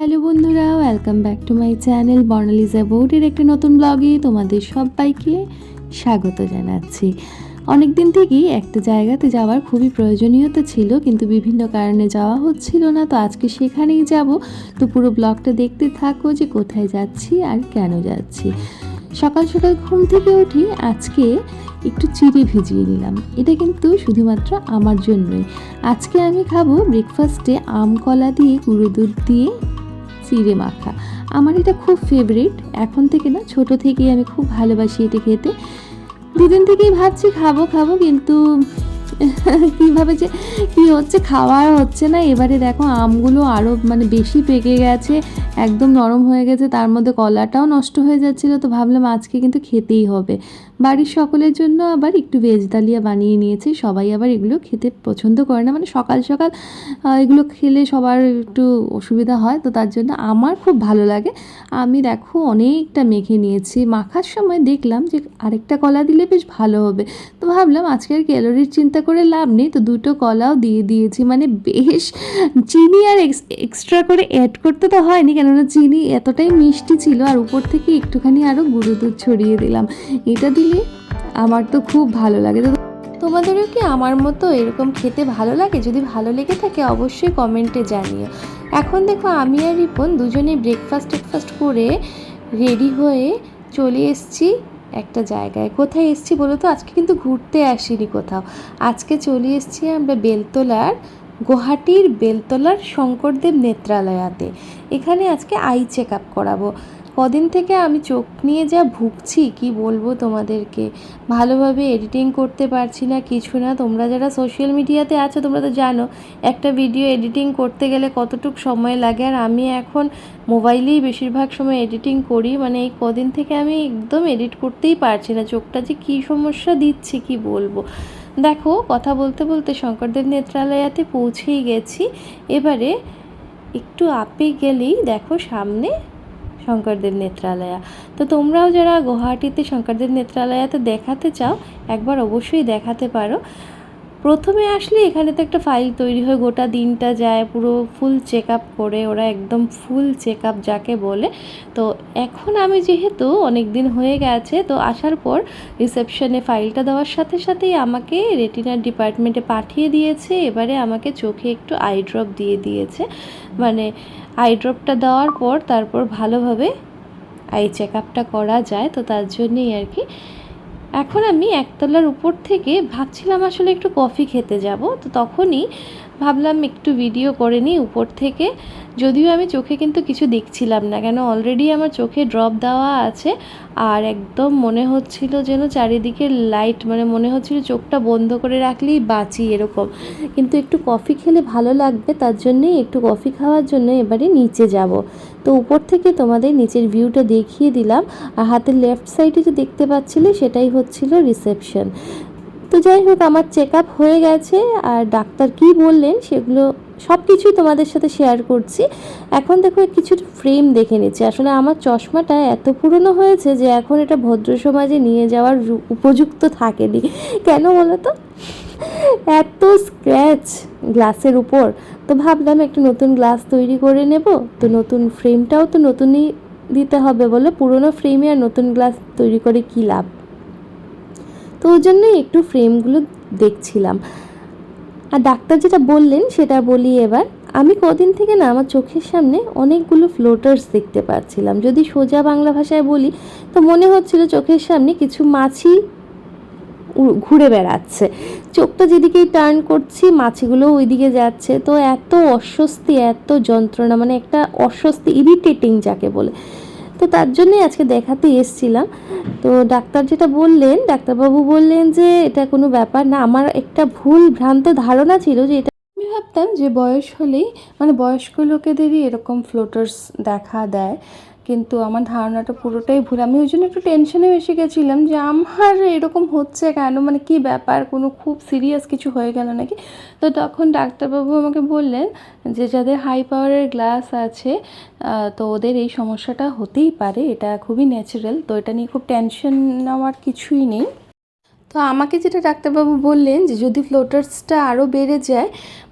Hello বন্ধুরা welcome back to my channel Barnali's অ্যাবাউটের একটি নতুন ব্লগে তোমাদের সবাইকে স্বাগত জানাচ্ছি। অনেক দিন থেকেই একটা জায়গাতে যাওয়ার খুবই প্রয়োজনীয়তা ছিল, কিন্তু বিভিন্ন কারণে যাওয়া হচ্ছিল না, তো আজকে সেখানেই যাব। তো পুরো ব্লগটা দেখতে থাকো যে কোথায় যাচ্ছি আর কেন যাচ্ছি। সকাল সকাল ঘুম থেকে উঠি আজকে একটু চিড়ে ভিজিয়ে নিলাম। এটা কিন্তু শুধুমাত্র আমার জন্যই। আজকে আমি খাব ব্রেকফাস্টে আম কলা দিয়ে, গুঁড়ো দুধ দিয়ে চিড়ে মাখা। আমার এটা খুব ফেভারিট এখন থেকে না, ছোট থেকেই আমি খুব ভালোবাসি এটা খেতে। দুদিন থেকেই ভাবছি খাব খাব, কিন্তু কীভাবে যে, কী হচ্ছে? খাওয়া হচ্ছে না। এবারে দেখো, আমগুলো আরও মানে বেশি পেকে গেছে, একদম নরম হয়ে গেছে, তার মধ্যে কলাটাও নষ্ট হয়ে যাচ্ছিল। তো ভাবলাম আজকে কিন্তু খেতেই হবে। বাড়ির সকলের জন্য আবার একটু ভেজ ডালিয়া বানিয়ে নিয়েছি। সবাই আবার এগুলো খেতে পছন্দ করে না। মানে সকাল সকাল এগুলো খেলে সবার একটু অসুবিধা হয়। তো তার জন্য আমার খুব ভালো লাগে। আমি দেখো, অনেকটা মেখে নিয়েছি। মাখার সময় দেখলাম যে আরেকটা কলা দিলে বেশ ভালো হবে। তো ভাবলাম আজকের ক্যালোরির চিন্তা করে লাভ নেই। তো দুটো কলাও দিয়ে দিয়েছি। মানে বেশ চিনি আর এক্সট্রা করে অ্যাড করতে তো হয়নি, কেননা চিনি এতটাই মিষ্টি ছিল আর উপর থেকে একটুখানি আরও গুঁড়ো দুধ ছড়িয়ে দিলাম। এটা দিলে আমার তো খুব ভালো লাগে। তো তোমাদেরও কি আমার মতো এরকম খেতে ভালো লাগে? যদি ভালো লেগে থাকে অবশ্যই কমেন্টে জানিও। এখন দেখো আমি আর রিপন দুজনেই ব্রেকফাস্ট টেকফাস্ট করে রেডি হয়ে চলে এসেছি। একটা জায়গায়। কোথায় এসেছি বলো তো? আজকে কিন্তু ঘুরতে আসিনি কোথাও। আজকে চলে এসেছি আমরা বেলতলার, গুয়াহাটির বেলতলার শঙ্করদেব নেত্রালয়াতে। এখানে আজকে আই চেক আপ করাবো। কদিন থেকে আমি চোখ নিয়ে যা ভুগছি, কি বলব তোমাদেরকে? ভালোভাবে এডিটিং করতে পারছি না, কিছু না। তোমরা যারা সোশ্যাল মিডিয়াতে আছো, তোমরা তো জানো, একটা ভিডিও এডিটিং করতে গেলে কতটুকু সময় লাগে। আর আমি এখন মোবাইলেই বেশিরভাগ সময় এডিটিং করি। মানে এই কদিন থেকে আমি একদম এডিট করতেই পারছি না। চোখটা যে কী সমস্যা দিচ্ছে, কি বলব? দেখো, কথা বলতে বলতে শঙ্করদেব নেত্রালয়াতে পৌঁছেই গেছি। এবারে একটু আপে গেলেই দেখো সামনে শঙ্করদেব নেত্রালয়া। তো তোমরাও যারা গুয়াহাটিতে শঙ্করদেব নেত্রালয়াতে দেখাতে চাও একবার অবশ্যই দেখাতে পারো। প্রথমে আসলে এখানে তো একটা ফাইল তৈরি হয়, গোটা দিনটা যায়, পুরো ফুল চেক আপ করে, ওরা একদম ফুল চেক আপ যাকে বলে। তো এখন আমি যেহেতু অনেক দিন হয়ে গেছে, তো আসার পর রিসেপশনে ফাইলটা দেওয়ার সাথে সাথেই আমাকে রেটিনার ডিপার্টমেন্টে পাঠিয়ে দিয়েছে, এবারে আমাকে চোখে একটু আই ড্রপ দিয়ে দিয়েছে। মানে আই ড্রপটা দেওয়ার পর তারপর ভালোভাবে আই চেক আপটা করা যায়, তো তার জন্যেই আর কি এখন আমি একতলার উপর থেকে ভাবছিলাম আসলে একটু কফি খেতে যাব, তো তখনই ভাবলাম একটু ভিডিও করে নিই উপর থেকে। যদিও আমি চোখে কিন্তু কিছু দেখছিলাম না, কেন অলরেডি আমার চোখে ড্রপ দেওয়া আছে আর একদম মনে হচ্ছিল যেন চারিদিকে লাইট মানে মনে হচ্ছিল চোখটা বন্ধ করে রাখলেই বাঁচি এরকম। কিন্তু একটু কফি খেলে ভালো লাগবে, তার জন্যেই একটু কফি খাওয়ার জন্য এবারে নিচে যাব। তো উপর থেকে তোমাদের নিচের ভিউটা দেখিয়ে দিলাম, আর হাতের লেফট সাইডে যে দেখতে পাচ্ছিলে সেটাই হচ্ছিল রিসেপশন তো যাই হোক, আমার চেক আপ হয়ে গেছে, আর ডাক্তার কি বললেন সেগুলো সব কিছুই তোমাদের সাথে শেয়ার করছি। এখন দেখো কিছু ফ্রেম দেখে নিচ্ছি। আসলে আমার চশমাটা এত পুরনো হয়েছে যে এখন এটা ভদ্র সমাজে নিয়ে যাওয়ার উপযুক্ত থাকেনি। কেন বলো তো? এত স্ক্র্যাচ গ্লাসের উপর। তো ভাবলাম একটা নতুন গ্লাস তৈরি করে নেব, তো নতুন ফ্রেমটাও তো নতুনই দিতে হবে বলে পুরনো ফ্রেমে আর নতুন গ্লাস তৈরি করে কী লাভ? তো ওই জন্যই একটু ফ্রেমগুলো দেখছিলাম। আর ডাক্তার যেটা বললেন সেটা বলি এবার, আমি কদিন থেকে না আমার চোখের সামনে অনেকগুলো ফ্লোটার্স দেখতে পাচ্ছিলাম। যদি সোজা বাংলা ভাষায় বলি, তো মনে হচ্ছিল চোখের সামনে কিছু মাছি ঘুরে বেড়াচ্ছে। চোখটা যেদিকেই টার্ন করছি মাছিগুলো ওইদিকে যাচ্ছে। তো এত অস্বস্তি, এত যন্ত্রণা মানে একটা অস্বস্তি ইরিটেটিং যাকে বলে। তো তার জন্যই আজকে দেখাতে এসছিলাম। তো ডাক্তার যেটা বললেন, ডাক্তারবাবু বললেন যে এটা কোনো ব্যাপার না। আমার একটা ভুল ভ্রান্ত ধারণা ছিল যে এটা আমি ভাবতাম যে বয়স হলেই মানে বয়স্ক লোকেদেরই এরকম ফ্লোটার্স দেখা দেয়। কিন্তু আমার ধারণাটা পুরোটাই ভুল। আমি ওই জন্য একটু টেনশনে এসে গেছিলাম যে, আমার এরকম হচ্ছে কেন? মানে কি ব্যাপার? কোনো খুব সিরিয়াস কিছু হয়ে গেল নাকি? তো তখন ডাক্তারবাবু আমাকে বললেন যে, যাদের হাই পাওয়ারের গ্লাস আছে তো ওদের এই সমস্যাটা হতেই পারে। এটা খুবই ন্যাচারাল তো এটা নিয়ে খুব টেনশন নেওয়ার কিছুই নেই। তো আমাকে যেটা ডাক্তারবাবু বললেন যে, যদি ফ্লোটার্সটা আরও বেড়ে যায়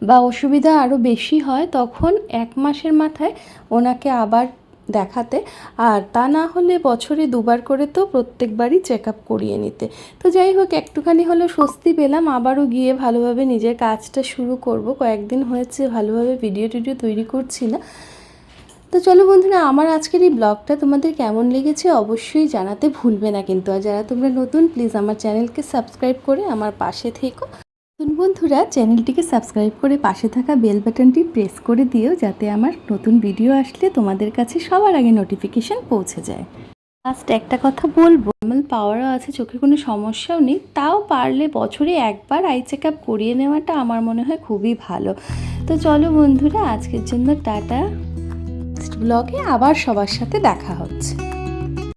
বা অসুবিধা আরও বেশি হয়, তখন এক মাসের মাথায় ওনাকে আবার দেখাতে। আর তা না হলে বছরে দুবার করে তো প্রত্যেকবারই চেক আপ করিয়ে নিতে। তো যাই হোক, একটুখানি হলেও স্বস্তি পেলাম। আবারও গিয়ে ভালোভাবে নিজের কাজটা শুরু করব। কয়েকদিন হয়েছে, ভালোভাবে ভিডিও টিডিও তৈরি করছি না। তো চলো বন্ধুরা, আমার আজকের এই ব্লগটা তোমাদের কেমন লেগেছে অবশ্যই জানাতে ভুলবে না কিন্তু। আর যারা তোমরা নতুন প্লিজ আমার চ্যানেলকে সাবস্ক্রাইব করে আমার পাশে থেকো। নতুন বন্ধুরা, চ্যানেলটিকে সাবস্ক্রাইব করে পাশে থাকা বেল বাটনটি প্রেস করে দিও যাতে আমার নতুন ভিডিও আসলে তোমাদের কাছে সবার আগে নোটিফিকেশান পৌঁছে যায়। লাস্ট একটা কথা বলব নর্মাল পাওয়ারও আছে, চোখে কোনো সমস্যাও নেই। তাও পারলে বছরে একবার আই চেক আপ করিয়ে নেওয়াটা আমার মনে হয় খুবই ভালো। তো চলো বন্ধুরা, আজকের জন্য টাটা। ব্লগে আবার সবার সাথে দেখা হচ্ছে।